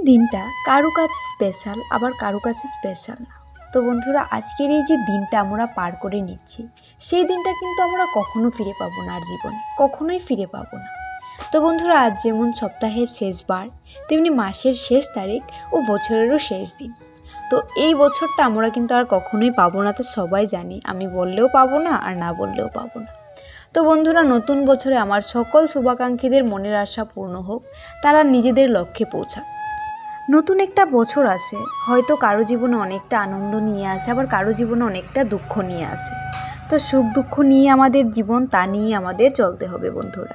এই দিনটা কারও কাছে স্পেশাল আবার কারও কাছে স্পেশাল না। তো বন্ধুরা, আজকের এই যে দিনটা আমরা পার করে নিচ্ছি, সেই দিনটা কিন্তু আমরা কখনো ফিরে পাবো না আর জীবনে, কখনোই ফিরে পাবো না। তো বন্ধুরা, আজ যেমন সপ্তাহের শেষ বার তেমনি মাসের শেষ তারিখ ও বছরেরও শেষ দিন। তো এই বছরটা আমরা কিন্তু আর কখনোই পাবো না, তো সবাই জানি, আমি বললেও পাবো না আর না বললেও পাবো না। তো বন্ধুরা, নতুন বছরে আমার সকল শুভাকাঙ্ক্ষীদের মনের আশা পূর্ণ হোক, তারা নিজেদের লক্ষ্যে পৌঁছাক। নতুন একটা বছর আসে। হয়তো কারও জীবনে অনেকটা আনন্দ নিয়ে আসে, আবার কারও জীবনে অনেকটা দুঃখ নিয়ে আসে। তো সুখ দুঃখ নিয়ে আমাদের জীবন, তা নিয়ে আমাদের চলতে হবে বন্ধুরা।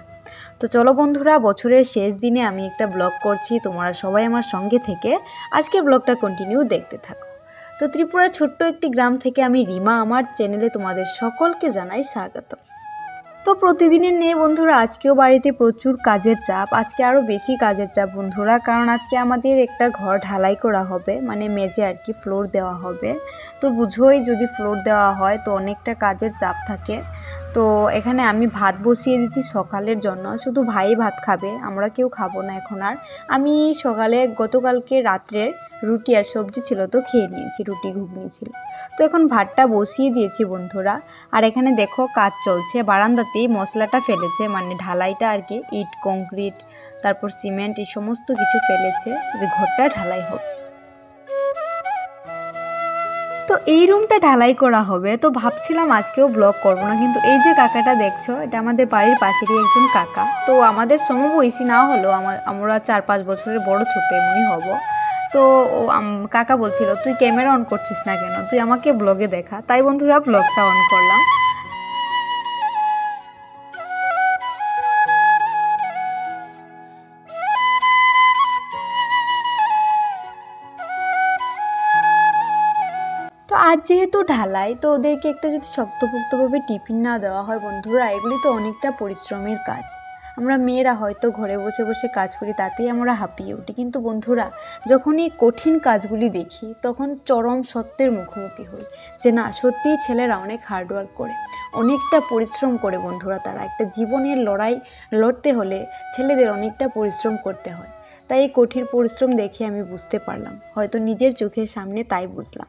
তো চলো বন্ধুরা, বছরের শেষ দিনে আমি একটা ব্লগ করছি, তোমরা সবাই আমার সঙ্গে থেকে আজকে ব্লগটা কন্টিনিউ দেখতে থাকো। তো ত্রিপুরার ছোট্ট একটি গ্রাম থেকে আমি রিমা, আমার চ্যানেলে তোমাদের সকলকে জানাই স্বাগত তো প্রতিদিনের নিয়ে বন্ধুরা, আজকেও বাড়িতে প্রচুর কাজের চাপ, আজকে আরও বেশি কাজের চাপ বন্ধুরা, কারণ আজকে আমাদের একটা ঘর ঢালাই করা হবে মানে মেজে আর কি ফ্লোর দেওয়া হবে। তো বুঝোই যদি ফ্লোর দেওয়া হয় তো অনেকটা কাজের চাপ থাকে। তো এখানে আমি ভাত বসিয়ে দিচ্ছি সকালের জন্য, শুধু ভাই ভাত খাবে, আমরা কেউ খাব না এখন আর। আমি সকালে গতকালকে রাত্রের রুটি আর সবজি ছিল তো খেয়ে নিয়েছি, রুটি ঘুগনি ছিল। তো এখন ভাতটা বসিয়ে দিয়েছি বন্ধুরা। আর এখানে দেখো কাজ চলছে, বারান্দাতেই মশলাটা ফেলেছে মানে ঢালাইটা আর কি, ইট, কংক্রিট, তারপর সিমেন্ট, এই সমস্ত কিছু ফেলেছে, যে ঘরটা ঢালাই হোক। তো এই রুমটা ঢালাই করা হবে, তো ভাবছিলাম আজকেও ব্লগ করব না, কিন্তু এই যে কাকাটা দেখছ, এটা আমাদের বাড়ির পাশেরই একজন কাকা। তো আমাদের সমবয়সী না হলেও আমা- আমরা চার পাঁচ বছরের বড় ছোট এমনই হব। তো কাকা বলছিল, তুই ক্যামেরা অন করছিস না কেন? তুই আমাকে ব্লগে দেখা। তাই বন্ধুরা ব্লগটা অন করলাম। আজ যেহেতু ঢালাই, তো ওদেরকে একটা যদি শক্তপোক্তভাবে টিফিন না দেওয়া হয় বন্ধুরা, এগুলি তো অনেকটা পরিশ্রমের কাজ। আমরা মেয়েরা হয়তো ঘরে বসে বসে কাজ করি, তাতেই আমরা হাঁপিয়ে উঠি। কিন্তু বন্ধুরা যখন এই কঠিন কাজগুলি দেখি, তখন চরম সত্যের মুখোমুখি হই যে না, সত্যিই ছেলেরা অনেক হার্ডওয়ার্ক করে, অনেকটা পরিশ্রম করে বন্ধুরা তারা। একটা জীবনের লড়াই, লড়তে হলে ছেলেদের অনেকটা পরিশ্রম করতে হয়। তাই এই কঠিন পরিশ্রম দেখে আমি বুঝতে পারলাম। হয়তো নিজের চোখের সামনে তাই বুঝলাম।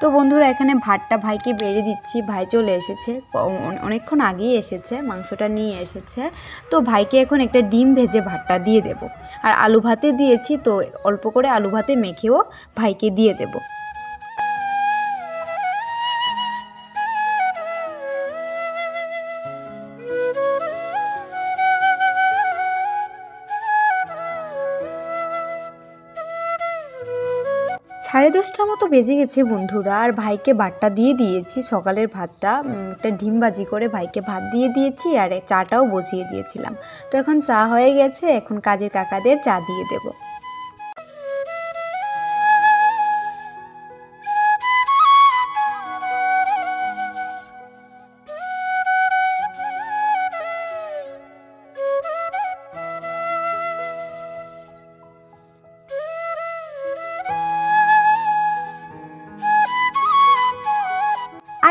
তো বন্ধুরা, এখানে ভাতটা ভাইকে বেড়ে দিচ্ছি। ভাই চলে এসেছে। অনেকক্ষণ আগেই এসেছে, মাংসটা নিয়ে এসেছে। তো ভাইকে এখন একটা ডিম ভেজে ভাতটা দিয়ে দেব। আর আলু ভাতে দিয়েছি, তো অল্প করে আলু ভাতে মেখেও ভাইকে দিয়ে দেব। সাড়ে দশটার মতো বেজে গেছে বন্ধুরা, আর ভাইকে ভাতটা দিয়ে দিয়েছি। সকালের ভাতটা একটা ডিম ভাজি করে ভাইকে ভাত দিয়ে দিয়েছি, আর চাটাও বসিয়ে দিয়েছিলাম। তো এখন চা হয়ে গেছে, এখন কাজের কাকাদের চা দিয়ে দেব।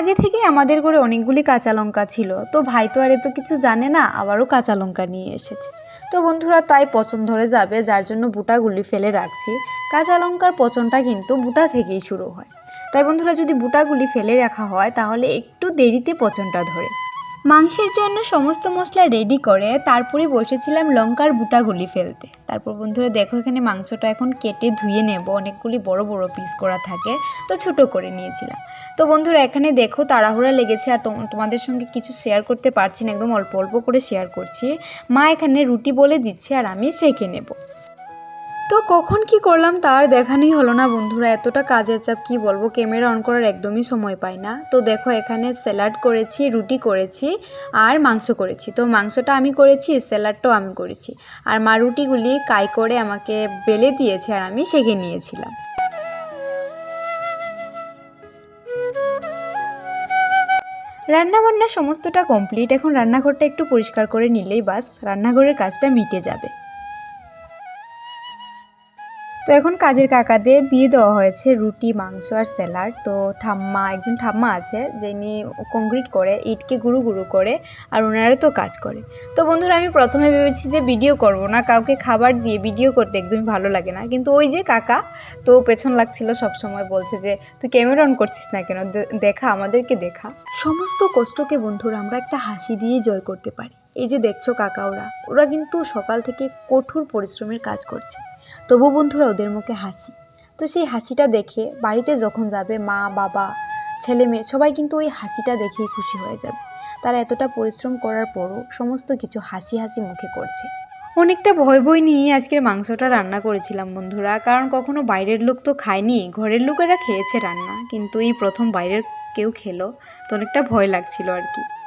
আগে থেকেই আমাদের ঘরে অনেকগুলি কাঁচা লঙ্কা ছিল। তো ভাই তো আর এত কিছু জানে না, আবারও কাঁচা লঙ্কা নিয়ে এসেছে। তো বন্ধুরা, তাই পচন ধরে যাবে, যার জন্য বুটাগুলি ফেলে রাখছি। কাঁচা লঙ্কার পচনটা কিন্তু বুটা থেকেই শুরু হয়। তাই বন্ধুরা, যদি বুটাগুলি ফেলে রাখা হয়, তাহলে একটু দেরিতে পচনটা ধরে। মাংসের জন্য সমস্ত মশলা রেডি করে তারপরে বসেছিলাম লঙ্কার বুটাগুলি ফেলতে। তারপর বন্ধুরা দেখো এখানে মাংসটা এখন কেটে ধুয়ে নেব। অনেকগুলি বড় বড় পিস করা থাকে, তো ছোট করে নিয়েছিলাম। তো বন্ধুরা এখানে দেখো তাড়াহুড়া লেগেছে আর তোম- তোমাদের সঙ্গে কিছু শেয়ার করতে পারছি না, একদম অল্প অল্প করে শেয়ার করছি। মা এখানে রুটি বলে দিচ্ছে আর আমি সেঁকে নেব। তো কখন কি করলাম তার দেখানোই হলো না বন্ধুরা, এতটা কাজের চাপ কি বলব? ক্যামেরা অন করার একদমই সময় পাই না। তো দেখো এখানে স্যালাড করেছি, রুটি করেছি আর মাংস করেছি। তো মাংসটা আমি করেছি স্যালাডটাও আমি করেছি। আর মা রুটিগুলি কাই করে আমাকে বেলে দিয়েছে আর আমি সেঁকে নিয়েছিলাম। রান্নাবান্না সমস্তটা কমপ্লিট এখন রান্নাঘরটা একটু পরিষ্কার করে নিলেই বাস, রান্নাঘরের কাজটা মিটে যাবে। তো এখন কাজের কাকাদের দিয়ে দেওয়া হয়েছে রুটি, মাংস আর স্যালাড। তো ঠাম্মা, একজন ঠাম্মা আছে, যিনি কংক্রিট করে, ইটকে গুঁড়ো গুঁড়ো করে, আর ওনারা তো কাজ করে। তো বন্ধুরা, আমি প্রথমে ভেবেছি যে ভিডিও করব না, কাউকে খাবার দিয়ে ভিডিও করতে একদমই ভালো লাগে না। কিন্তু ওই যে কাকা, তো পেছন লাগছিল সময় বলছে যে, তুই ক্যামেরা অন করছিস না কেন? দেখা, আমাদেরকে দেখা। সমস্ত কষ্টকে বন্ধুরা, আমরা একটা হাসি দিয়ে জয় করতে পারি। এই যে দেখছ কাকা ওরা ওরা কিন্তু সকাল থেকে কঠোর পরিশ্রমের কাজ করছে। তবু বন্ধুরা ওদের মুখে হাসি। তো সেই হাসিটা দেখে বাড়িতে যখন যাবে মা, বাবা, ছেলে মেয়ে, সবাই কিন্তু ওই হাসিটা দেখেই খুশি হয়ে যাবে। তারা এতটা পরিশ্রম করার পরও সমস্ত কিছু হাসি হাসি মুখে করছে। অনেকটা ভয় ভয় নিয়ে আজকের মাংসটা রান্না করেছিলাম বন্ধুরা, কারণ কখনো বাইরের লোক তো খায়নি, ঘরের লোকেরা খেয়েছে রান্না, কিন্তু এই প্রথম বাইরের কেউ খেলো, তো অনেকটা ভয় লাগছিল আর কি।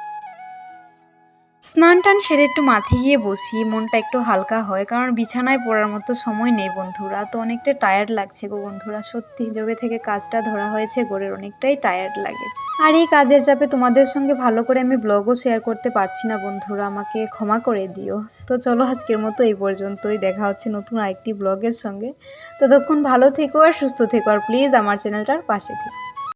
স্নান টান সেরে একটু মাঠে গিয়ে বসি, মনটা একটু হালকা হয়, কারণ বিছানায় পড়ার মতো সময় নেই বন্ধুরা। তো অনেকটা টায়ার্ড লাগছে গো বন্ধুরা, সত্যি জবে থেকে কাজটা ধরা হয়েছে গোরের অনেকটাই টায়ার্ড লাগে। আর এই কাজের চাপে তোমাদের সঙ্গে ভালো করে আমি ব্লগও শেয়ার করতে পারছি না বন্ধুরা, আমাকে ক্ষমা করে দিও। তো চলো আজকের মতো এই পর্যন্তই, দেখা হচ্ছে নতুন আরেকটি ব্লগের সঙ্গে। ততক্ষণ ভালো থেকো আর সুস্থ থেকো, আর প্লিজ আমার চ্যানেলটার পাশে থেকো।